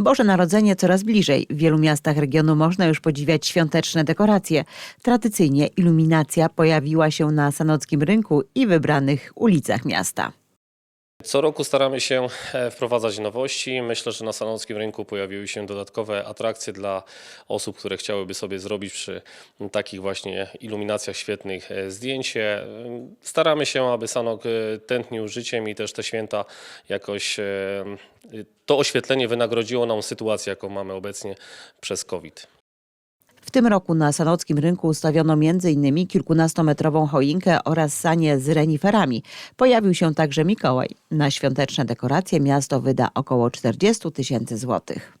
Boże Narodzenie coraz bliżej. W wielu miastach regionu można już podziwiać świąteczne dekoracje. Tradycyjnie iluminacja pojawiła się na Sanockim Rynku i wybranych ulicach miasta. Co roku staramy się e, wprowadzać nowości. Myślę, że na Sanockim Rynku pojawiły się dodatkowe atrakcje dla osób, które chciałyby sobie zrobić przy takich właśnie iluminacjach świetnych e, zdjęcie. E, Staramy się, aby Sanok tętnił życiem i też te święta jakoś to oświetlenie wynagrodziło nam sytuację, jaką mamy obecnie przez COVID. W tym roku na Sanockim Rynku ustawiono m.in. kilkunastometrową choinkę oraz sanie z reniferami. Pojawił się także Mikołaj. Na świąteczne dekoracje miasto wyda około 40 tysięcy złotych.